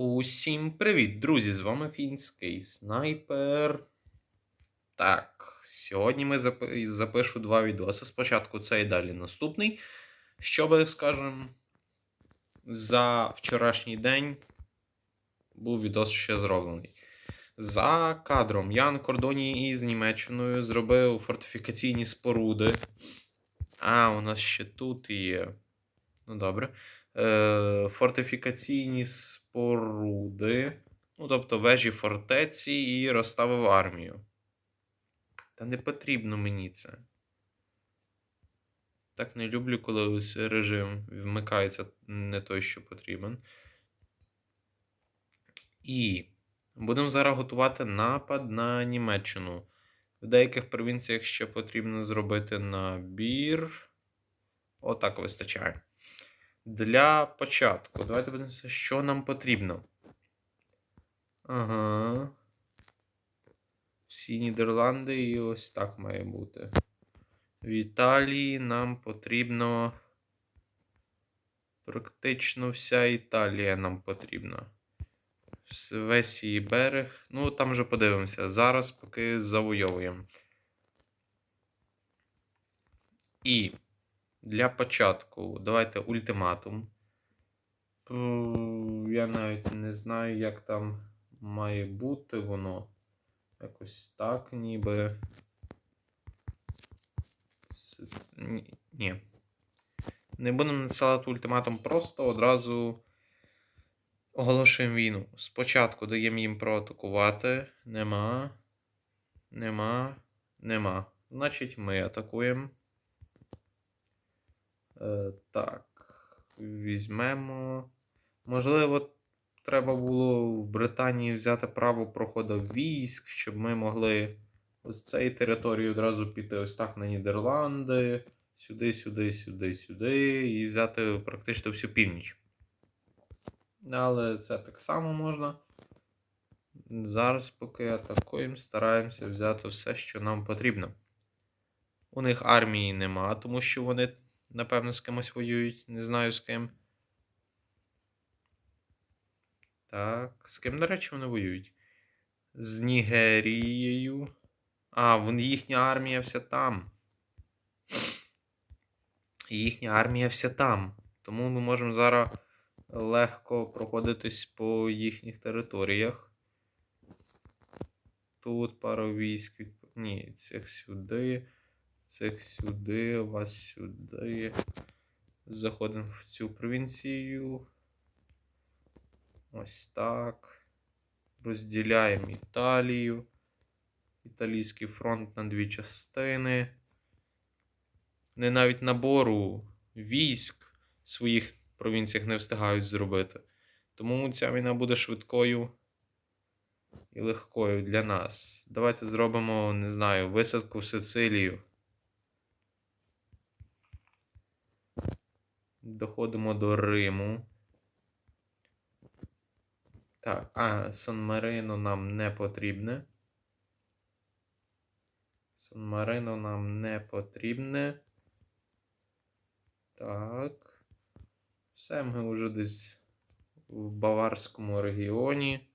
Усім привіт, друзі! З вами фінський снайпер. Так, сьогодні ми запишу два відоси. Спочатку цей далі наступний. Щоб, скажем, за вчорашній день був відос ще зроблений. За кадром я на кордоні із Німеччиною зробив фортифікаційні споруди. А, у нас ще тут є. Ну, добре. Е, фортифікаційні споруди. Ну, тобто вежі фортеці і розставив армію. Та не потрібно мені це. Так не люблю, коли ось режим вмикається не той, що потрібен. І будемо зараз готувати напад на Німеччину. В деяких провінціях ще потрібно зробити набір. Отак вистачає. Для початку. Давайте подивимося, що нам потрібно. Ага. Всі Нідерланди і ось так має бути. В Італії нам потрібно. Практично вся Італія нам потрібна. Весь її берег. Ну, там вже подивимося. Зараз поки завойовуємо. І для початку давайте ультиматум. Я навіть не знаю, як там має бути воно. Якось так, ніби. Ні- Ні. Не будемо надсилати ультиматум, просто одразу оголошуємо війну. Спочатку даємо їм проатакувати. Нема. Нема. Нема. Значить, ми атакуємо. Е, так. Візьмемо. Можливо, треба було в Британії взяти право проходу військ, щоб ми могли з цієї території одразу піти ось так на Нідерланди, сюди, сюди, сюди, сюди, і взяти практично всю північ. Але це так само можна. Зараз, поки атакуємо, стараємося взяти все, що нам потрібно. У них армії нема, тому що вони, напевно, з кимось воюють. Не знаю з ким. Так, з ким, до речі, вони воюють? З Нігерією. А, вон їхня армія вся там. Їхня армія вся там. Тому ми можемо зараз легко проходитись по їхніх територіях. Тут пару військ. Ні, цих сюди, цих сюди, вас сюди. Заходимо в цю провінцію. Ось так. Розділяємо Італію. Італійський фронт на дві частини. Не навіть набору військ в своїх провінціях не встигають зробити. Тому ця війна буде швидкою і легкою для нас. Давайте зробимо, не знаю, висадку в Сицилію. Доходимо до Риму. Так, а Сан-Марино нам не потрібне. Сан-Марино нам не потрібне. Так. Все, ми вже десь в Баварському регіоні.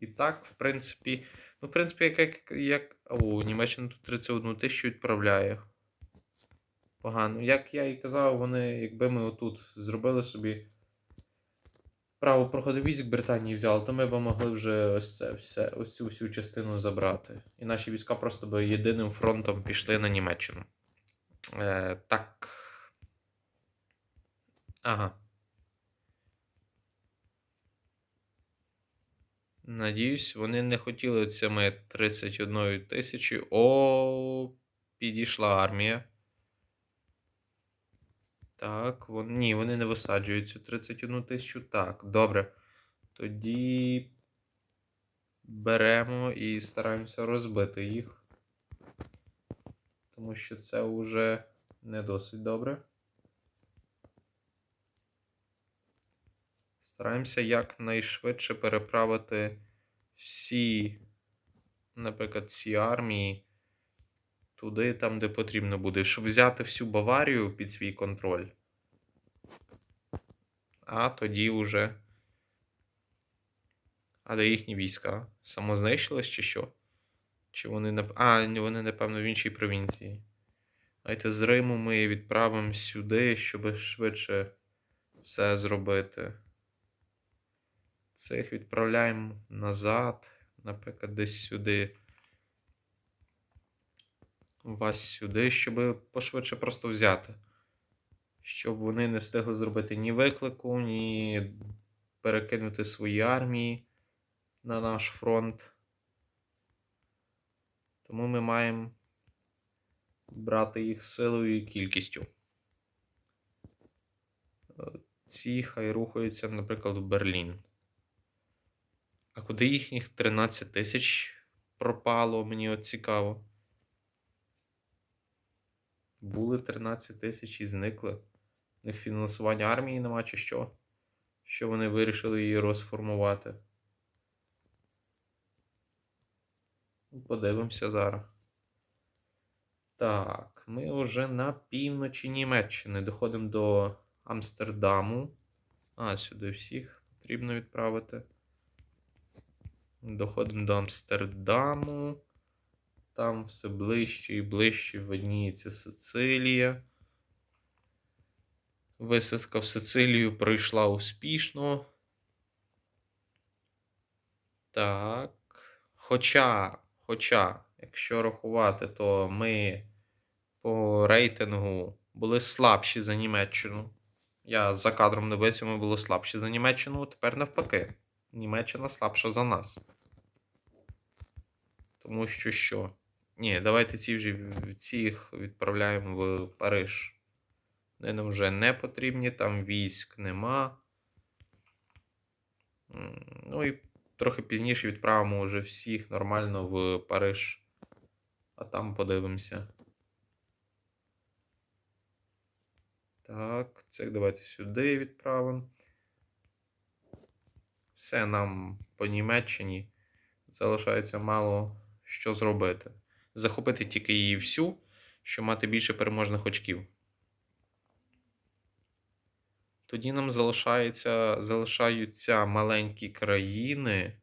І так, в принципі. Ну, в принципі, як. як, о, Німеччина тут 31 тисячу відправляє. Погано. Як я і казав, вони, якби ми отут зробили собі право проходу військ Британії взяли, то ми б могли вже ось це все, ось цю всю частину забрати. І наші війська просто би єдиним фронтом пішли на Німеччину. Е, так. Ага. Надіюсь, вони не хотіли цими 31 тисячі. О, підійшла армія. Так, вон... ні, вони не висаджують цю 31 тисячу. Так, добре. Тоді беремо і стараємося розбити їх. Тому що це вже не досить добре. Стараємося якнайшвидше переправити всі, наприклад, ці армії туди, там, де потрібно буде, щоб взяти всю Баварію під свій контроль. А тоді вже А де їхні війська? Самознищились чи що? Чи вони нап... А, вони, напевно, в іншій провінції. Давайте з Риму ми відправимо сюди, щоб швидше все зробити. Цих відправляємо назад, наприклад, десь сюди. Вас сюди, щоб пошвидше просто взяти. Щоб вони не встигли зробити ні виклику, ні перекинути свої армії на наш фронт. Тому ми маємо брати їх силою і кількістю. Ці хай рухаються, наприклад, в Берлін. А куди їхніх 13 тисяч пропало, мені от цікаво. Були 13 тисяч і зникли. У них фінансування армії нема чи що? Що вони вирішили її розформувати? Ну, Подивимося зараз. Так, ми вже на півночі Німеччини доходимо до Амстердаму. А, сюди всіх потрібно відправити. Доходимо до Амстердаму. Там все ближче і ближче видніється Сицилія. Висадка в Сицилію пройшла успішно. Так. Хоча, хоча, якщо рахувати, то ми по рейтингу були слабші за Німеччину. Я за кадром дивився, ми були слабші за Німеччину, тепер навпаки. Німеччина слабша за нас. Тому що що? Ні, давайте ці вже цих відправляємо в Париж. Вони нам вже не потрібні, там військ нема. Ну і трохи пізніше відправимо вже всіх нормально в Париж. А там подивимося. Так, цих давайте сюди відправимо. Все нам по Німеччині залишається мало що зробити. Захопити тільки її всю, щоб мати більше переможних очків. Тоді нам залишається, залишаються маленькі країни.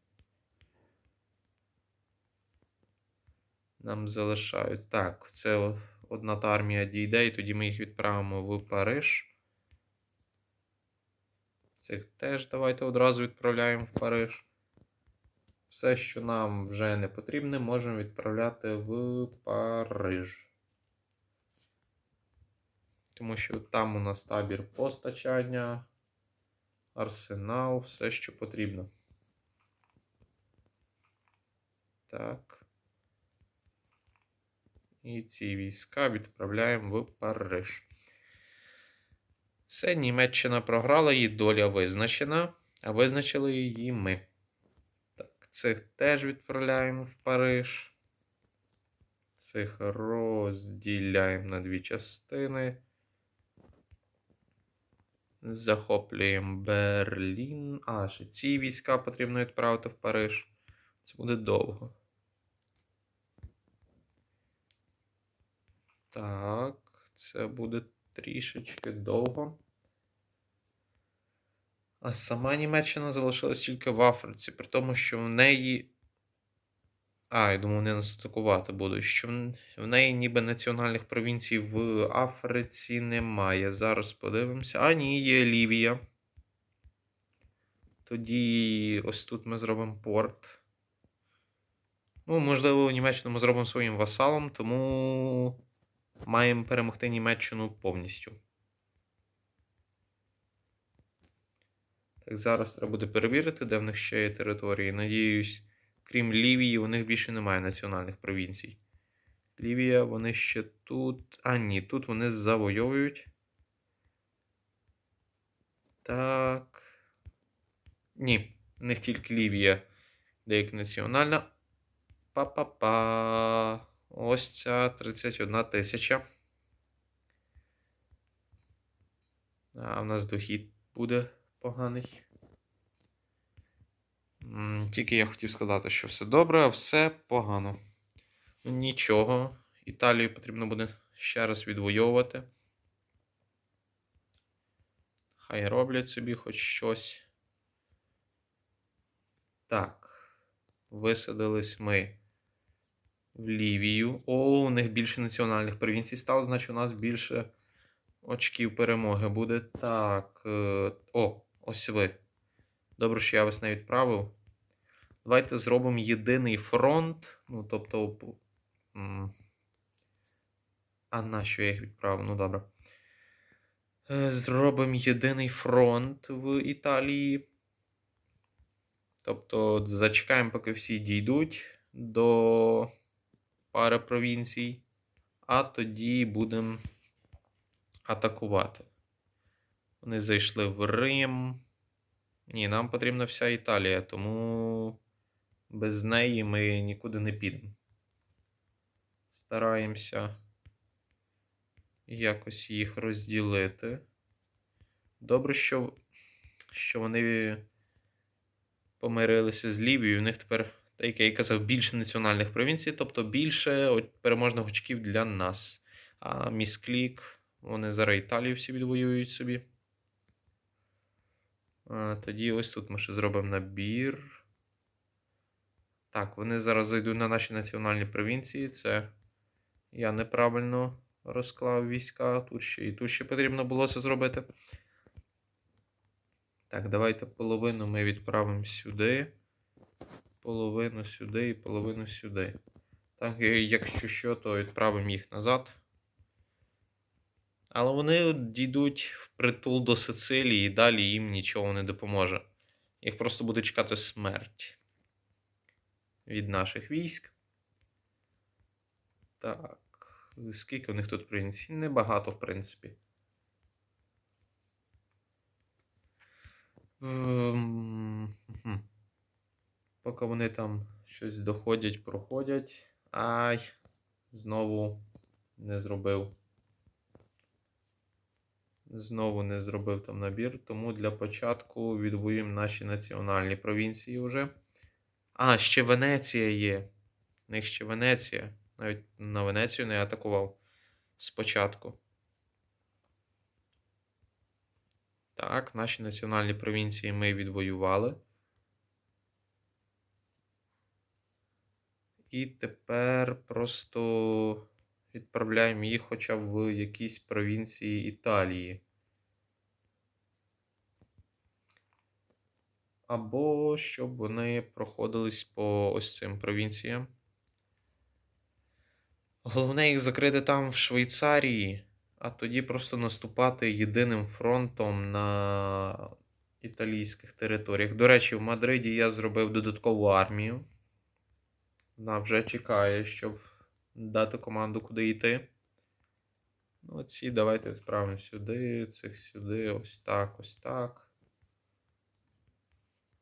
Нам залишають. Так, це одна та армія дійде, і тоді ми їх відправимо в Париж. Цих теж давайте одразу відправляємо в Париж. Все, що нам вже не потрібне, можемо відправляти в Париж. Тому що там у нас табір постачання, арсенал, все, що потрібно. Так. І ці війська відправляємо в Париж. Все, Німеччина програла, її доля визначена, а визначили її ми. Цих теж відправляємо в Париж. Цих розділяємо на дві частини. Захоплюємо Берлін. А, ще ці війська потрібно відправити в Париж. Це буде довго. Так, це буде трішечки довго. А сама Німеччина залишилась тільки в Африці, при тому, що в неї. А, я думаю, вони нас атакувати будуть. Що в- в неї ніби національних провінцій в Африці немає. Зараз подивимося. А, ні, є Лівія. Тоді ось тут ми зробимо порт. Ну, можливо, Німеччину ми зробимо своїм васалом, тому маємо перемогти Німеччину повністю. Так, зараз треба буде перевірити, де в них ще є території. Надіюсь, крім Лівії, у них більше немає національних провінцій. Лівія, вони ще тут. А, ні, тут вони завойовують. Так. Ні, в них тільки Лівія, деяка національна. Па-па-па. Ось ця 31 тисяча. А в нас дохід буде поганий. Тільки я хотів сказати, що все добре, а все погано. Нічого. Італію потрібно буде ще раз відвоювати. Хай роблять собі хоч щось. Так. Висадились ми в Лівію. О, у них більше національних провінцій стало, значить у нас більше очків перемоги буде. Так. е, О, ось ви. Добре, що я вас не відправив. Давайте зробимо єдиний фронт. Ну, тобто. А на що я їх відправив? Ну, добре. Е, Зробимо єдиний фронт в Італії. Тобто зачекаємо, поки всі дійдуть до пари провінцій, а тоді будемо атакувати. Вони зайшли в Рим. Ні, нам потрібна вся Італія, тому без неї ми нікуди не підемо. Стараємося якось їх розділити. Добре, що, що вони помирилися з Лівією. У них тепер, як я і казав, більше національних провінцій, тобто більше переможних очків для нас. А місклік, вони зараз Італію всі відвоюють собі. Тоді ось тут ми ще зробимо набір. Так, вони зараз зайдуть на наші національні провінції. Це я неправильно розклав війська. Тут ще і тут ще потрібно було це зробити. Так, давайте половину ми відправимо сюди. Половину сюди і половину сюди. Так, якщо що, то відправимо їх назад. Але вони дійдуть впритул до Сицилії, і далі їм нічого не допоможе. Їх просто буде чекати смерть від наших військ. Так. Скільки у них тут провінцій? Небагато, в принципі. Ем. Поки вони там щось доходять, проходять. Ай, знову не зробив. Знову не зробив там набір, тому для початку відвоюємо наші національні провінції вже. А, ще Венеція є. У них ще Венеція. Навіть на Венецію не атакував спочатку. Так, наші національні провінції ми відвоювали. І тепер просто відправляємо їх хоча б в якісь провінції Італії. Або щоб вони проходились по ось цим провінціям. Головне їх закрити там в Швейцарії, а тоді просто наступати єдиним фронтом на італійських територіях. До речі, в Мадриді я зробив додаткову армію. Вона вже чекає, щоб дати команду, куди йти. Ну, Оці давайте відправимо сюди, цих сюди, ось так, ось так.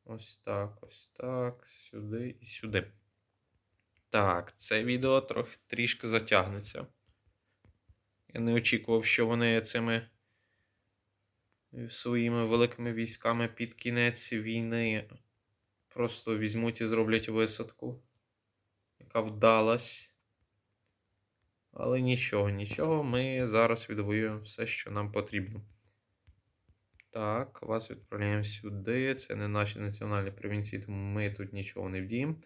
Ось так, ось так, сюди і сюди. Так, це відео трохи трішки затягнеться. Я не очікував, що вони цими своїми великими військами під кінець війни просто візьмуть і зроблять висадку, яка вдалась. Але нічого, нічого, ми зараз відвоюємо все, що нам потрібно. Так, вас відправляємо сюди. Це не наші національні провінції, тому ми тут нічого не вдіємо.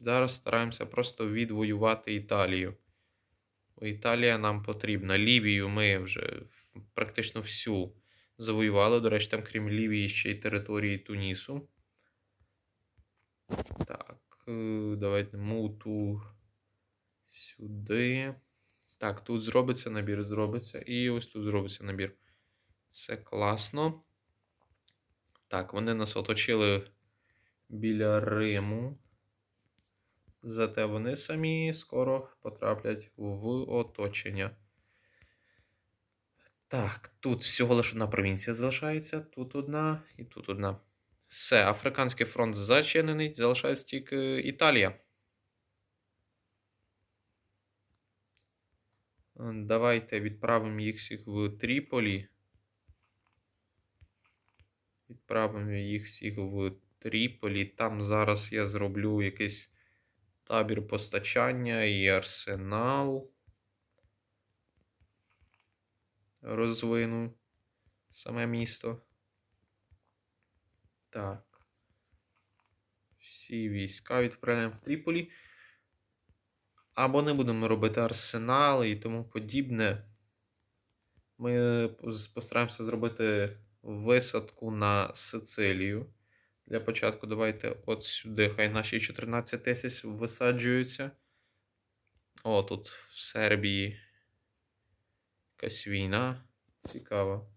Зараз стараємося просто відвоювати Італію. Італія нам потрібна. Лівію ми вже практично всю завоювали. До речі, там, крім Лівії, ще й території Тунісу. Е, давайте муту сюди. Так, тут зробиться набір, зробиться. І ось тут зробиться набір. Все класно. Так, вони нас оточили біля Риму. Зате вони самі скоро потраплять в оточення. Так, тут всього лише одна провінція залишається. Тут одна і тут одна. Все, Африканський фронт зачинений, залишається тільки Італія. Давайте відправимо їх всіх в Тріполі. Відправимо їх всіх в Тріполі. Там зараз я зроблю якийсь табір постачання і арсенал. Розвину саме місто. Так. Всі війська відправляємо в Тріполі. Або не будемо робити арсенали і тому подібне. Ми постараємося зробити висадку на Сицилію. Для початку давайте от сюди. Хай наші 14 тисяч висаджуються. О, тут в Сербії якась війна. Цікаво.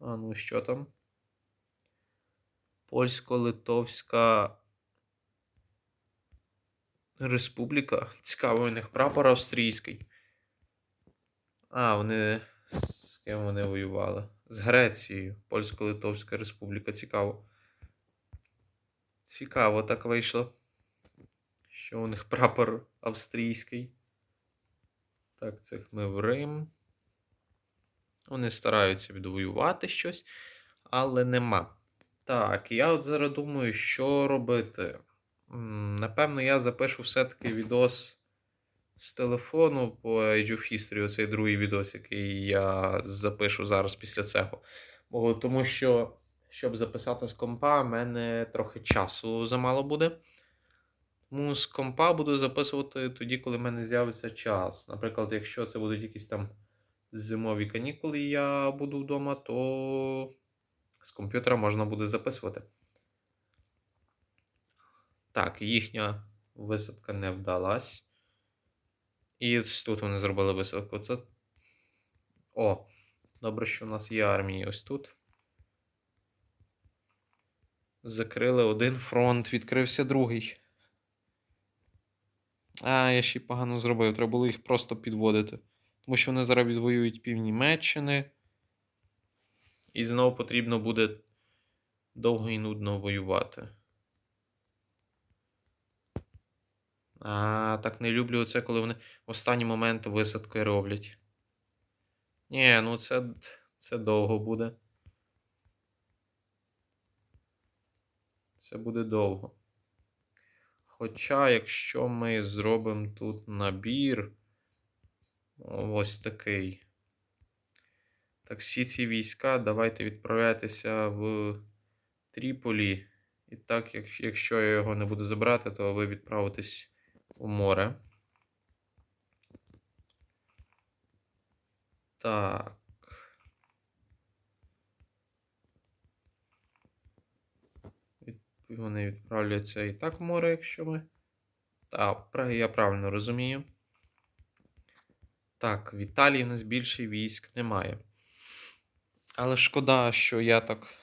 А ну що там? Польсько-Литовська Республіка. Цікаво, у них прапор австрійський. А, вони з ким вони воювали? З Грецією. Польсько-Литовська Республіка. Цікаво. Цікаво так вийшло. Що у них прапор австрійський. Так, цих ми в Рим. Вони стараються відвоювати щось, але нема. Так, я от зараз думаю, що робити. Напевно, я запишу все-таки відос з телефону по Age of History, оцей другий відос, який я запишу зараз після цього. Бо, тому що, щоб записати з компа, в мене трохи часу замало буде. Тому з компа буду записувати тоді, коли в мене з'явиться час. Наприклад, якщо це будуть якісь там зимові канікули, я буду вдома, то з комп'ютера можна буде записувати. Так, їхня висадка не вдалась. І ось тут вони зробили висадку. Це. О, добре, що в нас є армії ось тут. Закрили один фронт, відкрився другий. А, я ще й погано зробив. Треба було їх просто підводити. Тому що вони зараз відвоюють пів Німеччини. І знову потрібно буде довго і нудно воювати. А, так не люблю це, коли вони в останній момент висадки роблять. Ні, ну це, це довго буде. Це буде довго. Хоча, якщо ми зробимо тут набір ось такий. Так, всі ці війська давайте відправляйтеся в Тріполі. І так, якщо я його не буду забрати, то ви відправитесь у море. Так. Вони відправляться і так в море, якщо ми. Так, я правильно розумію. Так, в Італії в нас більше військ немає. Але шкода, що я так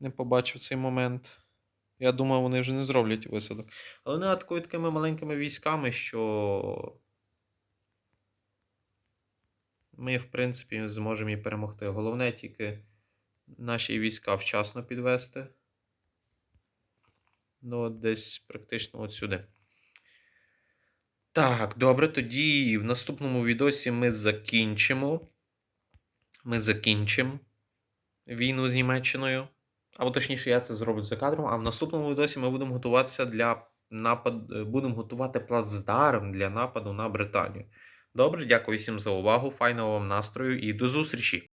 не побачив цей момент. Я думав, вони вже не зроблять висадок. Але вони атакують такими маленькими військами, що ми, в принципі, зможемо і перемогти. Головне тільки наші війська вчасно підвести. Ну, десь практично от сюди. Так, добре, тоді в наступному відосі ми закінчимо. Ми закінчимо війну з Німеччиною. Або точніше, я це зроблю за кадром. А в наступному відосі ми будемо готуватися для напад... будемо готувати плацдарм для нападу на Британію. Добре, дякую всім за увагу. Файного вам настрою і до зустрічі!